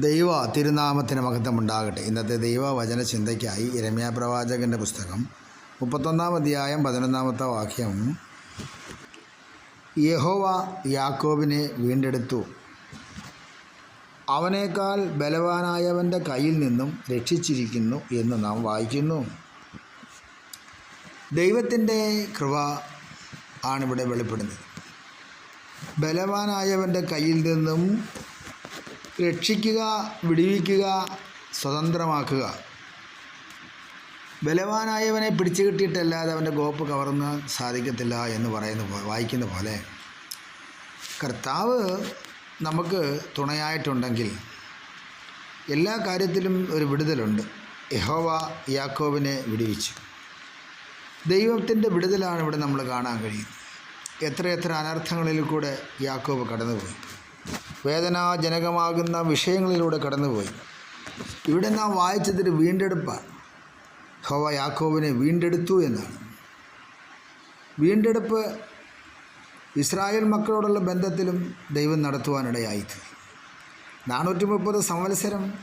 ദൈവ തിരുനാമത്തിന് മഹത്വമുണ്ടാകട്ടെ. ഇന്നത്തെ ദൈവവചന ചിന്തയ്ക്കായി രമ്യ പ്രവാചകന്റെ പുസ്തകം മുപ്പത്തൊന്നാം അധ്യായം പതിനൊന്നാമത്തെ വാക്യം. യഹോവ യാക്കോബിനെ വീണ്ടെടുത്തു. അവനേക്കാൾ ബലവാനായവന്റെ കയ്യിൽ നിന്നും രക്ഷിച്ചിരിക്കുന്നു എന്ന് നാം വായിക്കുന്നു. ദൈവത്തിന്റെ കൃപ ആണിവിടെ വെളിപ്പെടുന്നത്. ബലവാനായവന്റെ കയ്യിൽ നിന്നും രക്ഷിക്കുക വിടിവിക്കുക സ്വതന്ത്രമാക്കുക. ബലവാനായവനെ പിടിച്ചു കിട്ടിയിട്ടല്ലാതെ അവന്റെ ഗോപ്പ് കവർന്ന് സാധിക്കത്തില്ല എന്ന് പറയുന്ന വായിക്കുന്ന പോലെ കർത്താവ് നമുക്ക് തുണയായിട്ടുണ്ടെങ്കിൽ എല്ലാ കാര്യത്തിലും ഒരു വിടുതലുണ്ട്. യഹോവ യാക്കോബിനെ വിടുവിച്ചു. ദൈവത്തിന്റെ വിടുതലാണ് ഇവിടെ നമ്മൾ കാണാൻ കഴിയുന്നത്. എത്രയെത്ര അനർത്ഥങ്ങളിൽ കൂടെ യാക്കോബ് കടന്നുപോയി. വേദനാജനകമാകുന്ന വിഷയങ്ങളിലൂടെ കടന്നുപോയി. ഇവിടെ നാം വായിച്ചതിൽ വീണ്ടെടുപ്പാണ് ഹോവ യാക്കോബിനെ വീണ്ടെടുത്തു എന്നാണ്. വീണ്ടെടുപ്പ് ഇസ്രായേൽ മക്കളോടുള്ള ബന്ധത്തിലും ദൈവം നടത്തുവാനിടയായിത്തീ. നാനൂറ്റി മുപ്പത് സംവത്സരം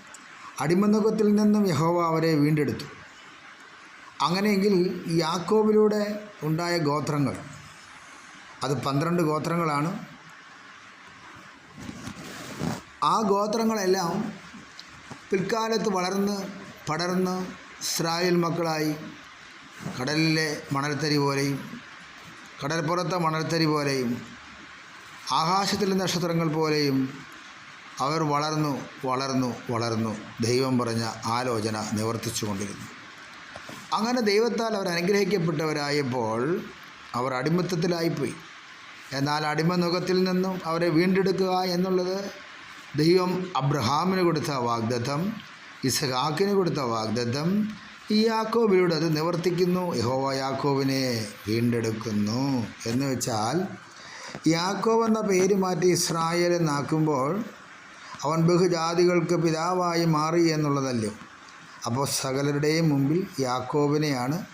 അടിമനുഖത്തിൽ നിന്നും യഹോവ അവരെ വീണ്ടെടുത്തു. അങ്ങനെയെങ്കിൽ യാക്കോബിലൂടെ ഉണ്ടായ ഗോത്രങ്ങൾ അത് പന്ത്രണ്ട് ഗോത്രങ്ങളാണ്. ആ ഗോത്രങ്ങളെല്ലാം പിൽക്കാലത്ത് വളർന്ന് പടർന്ന് ഇസ്രായേൽ മക്കളായി. കടലിലെ മണൽത്തരി പോലെയും കടൽപ്പുറത്തെ മണൽത്തരി പോലെയും ആകാശത്തിലെ നക്ഷത്രങ്ങൾ പോലെയും അവർ വളർന്നു വളർന്നു വളർന്നു. ദൈവം പറഞ്ഞ ആലോചന നിവർത്തിച്ചു കൊണ്ടിരുന്നു. അങ്ങനെ ദൈവത്താൽ അവർ അനുഗ്രഹിക്കപ്പെട്ടവരായപ്പോൾ അവർ അടിമത്തത്തിലായിപ്പോയി. എന്നാൽ അടിമനുഖത്തിൽ നിന്നും അവരെ വീണ്ടെടുക്കുക എന്നുള്ളത് ദൈവം അബ്രഹാമിന് കൊടുത്ത വാഗ്ദത്തം ഇസഹാക്കിന് കൊടുത്ത വാഗ്ദത്തം ഈ യാക്കോബിലൂടെ അത് നിവർത്തിക്കുന്നു യഹോവ യാക്കോബിനെ വീണ്ടെടുക്കുന്നു. എന്ന് വെച്ചാൽ യാക്കോബ് എന്ന പേര് മാറ്റി ഇസ്രായേൽ എന്നാക്കുമ്പോൾ അവൻ ബഹുജാതികൾക്ക് പിതാവായി മാറി എന്നുള്ളതല്ലോ? അപ്പോൾ സകലരുടെയും മുമ്പിൽ യാക്കോബിനെയാണ്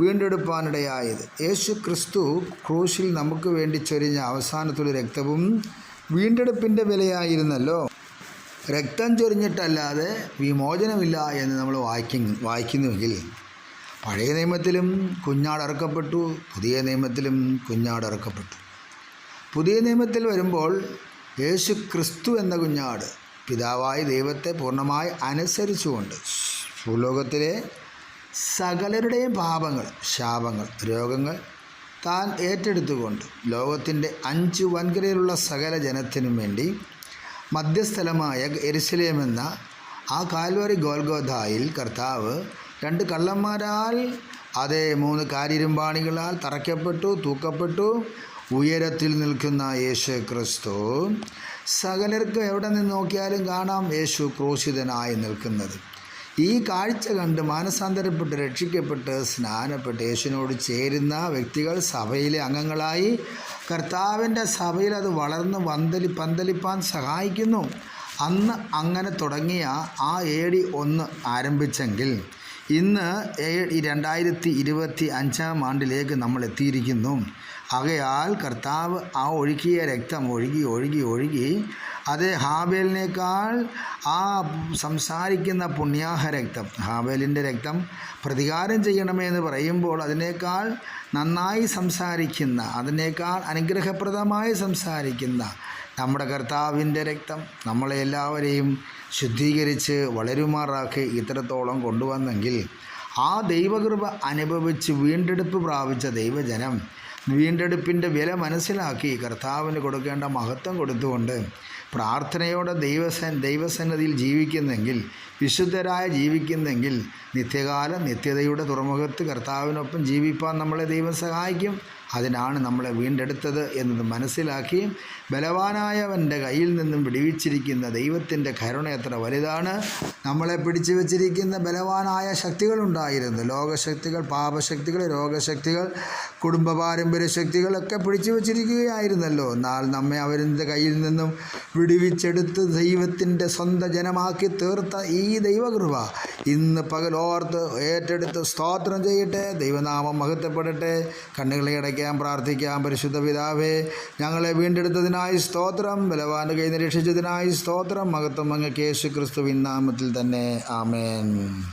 വീണ്ടെടുപ്പാനിടയായത്. യേശു ക്രിസ്തു ക്രൂശിൽ നമുക്ക് വേണ്ടി ചൊരിഞ്ഞ അവസാനത്തുള്ള രക്തവും വീണ്ടെടുപ്പിന്റെ വിലയായിരുന്നല്ലോ. രക്തം ചൊരിഞ്ഞിട്ടല്ലാതെ വിമോചനമില്ല എന്ന് നമ്മൾ വായിക്കുന്നു വായിക്കുന്നുവെങ്കിൽ പഴയ നിയമത്തിലും കുഞ്ഞാടറക്കപ്പെട്ടു പുതിയ നിയമത്തിലും കുഞ്ഞാടറക്കപ്പെട്ടു പുതിയ നിയമത്തിൽ വരുമ്പോൾ യേശു ക്രിസ്തു എന്ന കുഞ്ഞാട് പിതാവായ ദൈവത്തെ പൂർണമായി അനുസരിച്ചുകൊണ്ട് ഭൂലോകത്തിലെ സകലരുടെയും പാപങ്ങൾ ശാപങ്ങൾ രോഗങ്ങൾ താൻ ഏറ്റെടുത്തുകൊണ്ട് ലോകത്തിന്റെ അഞ്ച് വൻകരയിലുള്ള സകല ജനത്തിനും വേണ്ടി മധ്യസ്ഥലമായ എന്ന ആ കാൽവറി ഗോൽഗോധായിൽ കർത്താവ് രണ്ട് കള്ളന്മാരാൽ അതേ മൂന്ന് കാരിരുമ്പാണികളാൽ തറയ്ക്കപ്പെട്ടു തൂക്കപ്പെട്ടു ഉയരത്തിൽ നിൽക്കുന്ന യേശു ക്രിസ്തു. സകലർക്ക് എവിടെ നിന്ന് നോക്കിയാലും കാണാം യേശു ക്രൂശിതനായി നിൽക്കുന്നത്. ഈ കാഴ്ച കണ്ട് മാനസാന്തരപ്പെട്ട് രക്ഷിക്കപ്പെട്ട് സ്നാനപ്പെട്ട് യേശുവിനോട് ചേരുന്ന വ്യക്തികൾ സഭയിലെ അംഗങ്ങളായി കർത്താവിന്റെ സഭയിൽ അത് വളർന്ന് വന്തലി പന്തലിപ്പാൻ സഹായിക്കുന്നു. അന്ന് അങ്ങനെ തുടങ്ങിയ ആ ഏടി ഒന്ന് ആരംഭിച്ചെങ്കിൽ ഇന്ന് രണ്ടായിരത്തി ഇരുപത്തി അഞ്ചാം ആണ്ടിലേക്ക് നമ്മൾ എത്തിയിരിക്കുന്നു. ആകയാൽ കർത്താവ് ആ ഒഴുകിയ രക്തം ഒഴുകി ഒഴുകി ഒഴുകി അത് ഹാബേലിനേക്കാൾ ആ സംസാരിക്കുന്ന പുണ്യാഹ രക്തം ഹാബേലിന്റെ രക്തം പ്രതികാരം ചെയ്യണമേ എന്ന് പറയുമ്പോൾ അതിനേക്കാൾ നന്നായി സംസാരിക്കുന്ന അതിനേക്കാൾ അനുഗ്രഹപ്രദമായി സംസാരിക്കുന്ന നമ്മുടെ കർത്താവിന്റെ രക്തം നമ്മളെ എല്ലാവരെയും ശുദ്ധീകരിച്ച് വളരുമാറാക്കി ഇത്രത്തോളം കൊണ്ടുവന്നെങ്കിൽ ആ ദൈവകൃപ അനുഭവിച്ച് വീണ്ടെടുപ്പ് പ്രാപിച്ച ദൈവജനം വീണ്ടെടുപ്പിന്റെ വില മനസ്സിലാക്കി കർത്താവിന് കൊടുക്കേണ്ട മഹത്വം കൊടുത്തുകൊണ്ട് പ്രാർത്ഥനയോടെ ദൈവസ ദൈവസന്നതിയിൽ ജീവിക്കുന്നെങ്കിൽ വിശുദ്ധരായ ജീവിക്കുന്നെങ്കിൽ നിത്യകാലം നിത്യതയുടെ തുറമുഖത്ത് കർത്താവിനൊപ്പം ജീവിപ്പാൻ നമ്മളെ ദൈവം സഹായിക്കും. അതിനാണ് നമ്മളെ വീണ്ടെടുത്തത് എന്നത് മനസ്സിലാക്കി ബലവാനായവന്റെ കയ്യിൽ നിന്നും വിടുവിച്ചിരിക്കുന്ന ദൈവത്തിന്റെ കരുണ എത്ര വലുതാണ്. നമ്മളെ പിടിച്ചു വച്ചിരിക്കുന്ന ബലവാനായ ശക്തികളുണ്ടായിരുന്നു ലോകശക്തികൾ പാപശക്തികൾ രോഗശക്തികൾ കുടുംബ പാരമ്പര്യ ശക്തികളൊക്കെ പിടിച്ചു വച്ചിരിക്കുകയായിരുന്നല്ലോ. എന്നാൽ നമ്മെ അവരിന്റെ കയ്യിൽ നിന്നും വിടുവിച്ചെടുത്ത് ദൈവത്തിന്റെ സ്വന്തം ജനമാക്കി തീർത്ത ഈ ദൈവകൃപ ഇന്ന് പകലോർത്ത് ഏറ്റെടുത്ത് സ്തോത്രം ചെയ്യട്ടെ. ദൈവനാമം മഹത്വപ്പെടട്ടെ. കണ്ണുകളെ അടയ്ക്കുക പ്രാർത്ഥിക്കാം. പരിശുദ്ധ പിതാവേ ഞങ്ങളെ വീണ്ടെടുത്തതിനായി സ്തോത്രം. ബലവാന് കൈ നിരീക്ഷിച്ചതിനായി സ്തോത്രം. മഹത്വം അങ്ങ് കേശു ക്രിസ്തുവിൻ നാമത്തിൽ തന്നെ. ആമേൻ.